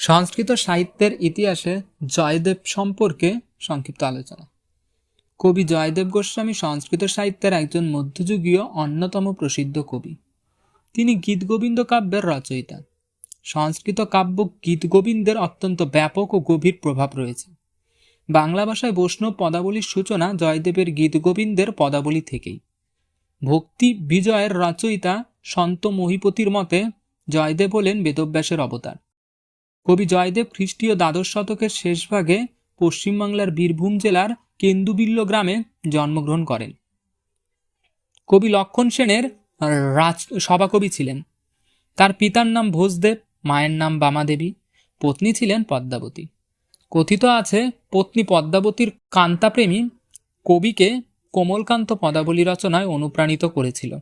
সংস্কৃত সাহিত্যের ইতিহাসে জয়দেব সম্পর্কে সংক্ষিপ্ত আলোচনা। কবি জয়দেব গোস্বামী সংস্কৃত সাহিত্যের একজন মধ্যযুগীয় অন্যতম প্রসিদ্ধ কবি। তিনি গীতগোবিন্দ কাব্যের রচয়িতা। সংস্কৃত কাব্য গীতগোবিন্দের অত্যন্ত ব্যাপক ও গভীর প্রভাব রয়েছে। বাংলা ভাষায় বৈষ্ণব পদাবলীর সূচনা জয়দেবের গীতগোবিন্দের পদাবলী থেকেই। ভক্তি বিজয়ের রচয়িতা সন্ত মহিপতির মতে, জয়দেব হলেন বেদব্যাসের অবতার। কবি জয়দেব খ্রিস্টীয় দ্বাদশ শতকের শেষভাগে পশ্চিমবাংলার বীরভূম জেলার কেন্দুবিল্ল গ্রামে জন্মগ্রহণ করেন। কবি লক্ষণ সেনের রাজ, সভাকবি ছিলেন। তার পিতার নাম ভোজদেব, মায়ের নাম বামাদেবী, পত্নী ছিলেন পদ্মাবতী। কথিত আছে, পত্নী পদ্মাবতীর কান্তাপ্রেমী কবিকে কোমলকান্ত পদাবলী রচনায় অনুপ্রাণিত করেছিল।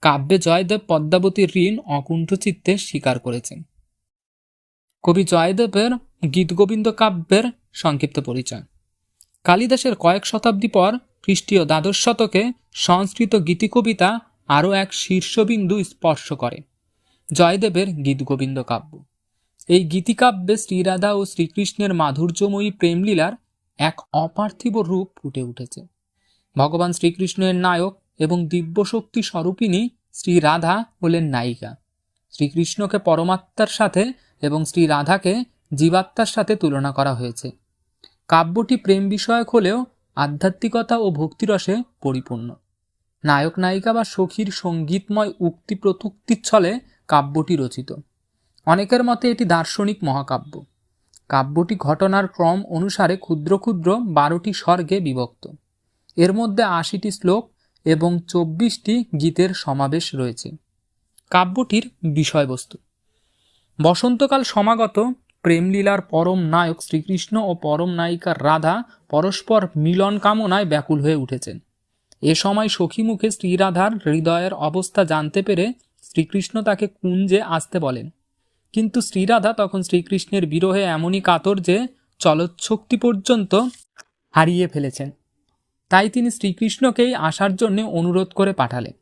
কাব্যে জয়দেব পদ্মাবতীর ঋণ অকুণ্ঠ চিত্তে স্বীকার করেছেন। কবি জয়দেবের গীতগোবিন্দ কাব্যের সংক্ষিপ্ত পরিচয়। কালিদাসের কয়েক শতাব্দী পর খ্রিস্টীয় দ্বাদশ শতকে সংস্কৃত গীতিকবিতা আরও এক শীর্ষবিন্দু স্পর্শ করে, জয়দেবের গীতগোবিন্দ কাব্য। এই গীতিকাব্যে শ্রীরাধা ও শ্রীকৃষ্ণের মাধুর্যময়ী প্রেমলীলার এক অপার্থিব রূপ ফুটে উঠেছে। ভগবান শ্রীকৃষ্ণের নায়ক এবং দিব্যশক্তি স্বরূপিণী শ্রী রাধা হলেন নায়িকা। শ্রীকৃষ্ণকে পরমাত্মার সাথে এবং শ্রী রাধাকে জীবাত্মার সাথে তুলনা করা হয়েছে। কাব্যটি প্রেম বিষয়ক হলেও আধ্যাত্মিকতা ও ভক্তিরসে পরিপূর্ণ। নায়ক নায়িকা বা সখীর সঙ্গীতময় উক্তি প্রতুক্তির ছলে কাব্যটি রচিত। অনেকের মতে এটি দার্শনিক মহাকাব্য। কাব্যটি ঘটনার ক্রম অনুসারে ক্ষুদ্র ক্ষুদ্র বারোটি স্বর্গে বিভক্ত। এর মধ্যে আশিটি শ্লোক এবং চব্বিশটি গীতের সমাবেশ রয়েছে। কাব্যটির বিষয়বস্তু। বসন্তকাল সমাগত, প্রেমলীলার পরম নায়ক শ্রীকৃষ্ণ ও পরম নায়িকা রাধা পরস্পর মিলন কামনায় ব্যাকুল হয়ে উঠেছেন। এ সময় সখী মুখে শ্রীরাধার হৃদয়ের অবস্থা জানতে পেরে শ্রীকৃষ্ণ তাকে কুঞ্জে আসতে বলেন। কিন্তু শ্রীরাধা তখন শ্রীকৃষ্ণের বিরহে এমনই কাতর যে চলচ্ছক্তি পর্যন্ত হারিয়ে ফেলেছেন। তাই তিনি শ্রীকৃষ্ণকেই আসার জন্য অনুরোধ করে পাঠালেন।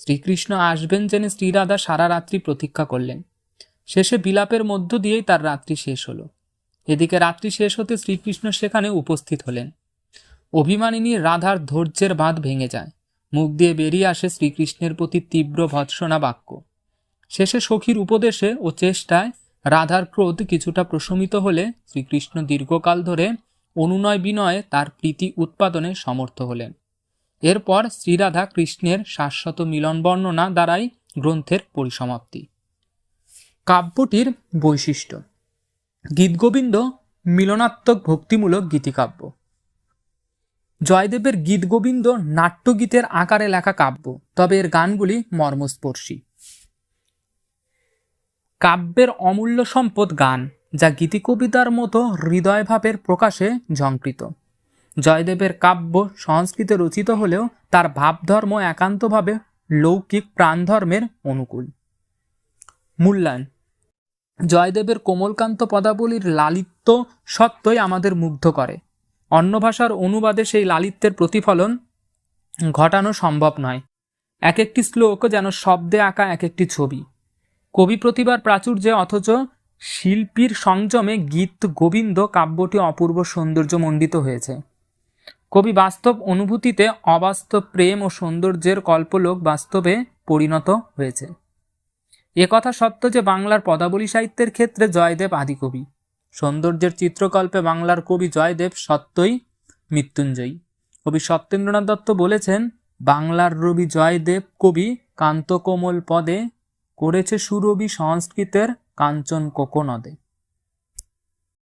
শ্রীকৃষ্ণ আসবেন জেনে শ্রীরাধা সারা রাত্রি প্রতীক্ষা করলেন। শেষে বিলাপের মধ্য দিয়েই তার রাত্রি শেষ হলো। এদিকে রাত্রি শেষ হতে শ্রীকৃষ্ণ সেখানে উপস্থিত হলেন। অভিমানিনী রাধার ধৈর্যের বাঁধ ভেঙে যায়। মুখ দিয়ে বেরিয়ে আসে শ্রীকৃষ্ণের প্রতি তীব্র ভৎসনা বাক্য। শেষে সখীর উপদেশে ও চেষ্টায় রাধার ক্রোধ কিছুটা প্রশমিত হলে শ্রীকৃষ্ণ দীর্ঘকাল ধরে অনুনয় বিনয়ে তার প্রীতি উৎপাদনে সমর্থ হলেন। এরপর শ্রীরাধা কৃষ্ণের শাশ্বত মিলন বর্ণনা দ্বারাই গ্রন্থের পরিসমাপ্তি। কাব্যটির বৈশিষ্ট্য। গীতগোবিন্দ মিলনাত্মক ভক্তিমূলক গীতিকাব্য। জয়দেবের গীতগোবিন্দ নাট্যগীতের আকারে লেখা কাব্য, তবে এর গানগুলি মর্মস্পর্শী। কাব্যের অমূল্য সম্পদ গান, যা গীতিকবিতার মতো হৃদয়ভাবের প্রকাশে ঝঙ্কৃত জয়দেবের কাব্য সংস্কৃতে রচিত হলেও তার ভাবধর্ম একান্তভাবে লৌকিক প্রাণধর্মের অনুকূল। মূল্যায়ন। জয়দেবের কোমলকান্ত পদাবলীর লালিত্য সত্যই আমাদের মুগ্ধ করে। অন্য ভাষার অনুবাদে সেই লালিত্যের প্রতিফলন ঘটানো সম্ভব নয়। এক একটি শ্লোক যেন শব্দে আঁকা এক একটি ছবি। কবি প্রতিভার প্রাচুর্যে অথচ শিল্পীর সংযমে গীত, গোবিন্দ কাব্যটি অপূর্ব সৌন্দর্যমণ্ডিত হয়েছে। কবি বাস্তব অনুভূতিতে অবাস্তব প্রেম ও সৌন্দর্যের কল্পলোক বাস্তবে পরিণত হয়েছে। একথা সত্য যে বাংলার পদাবলী সাহিত্যের ক্ষেত্রে জয়দেব আদিকবি। সৌন্দর্যের চিত্রকল্পে বাংলার কবি জয়দেব সত্যই মৃত্যুঞ্জয়ী। কবি সত্যেন্দ্রনাথ দত্ত বলেছেন, বাংলার রবি জয়দেব কবি কান্তকোমল পদে করেছে সুরবি সংস্কৃতের কাঞ্চন কোকোনদে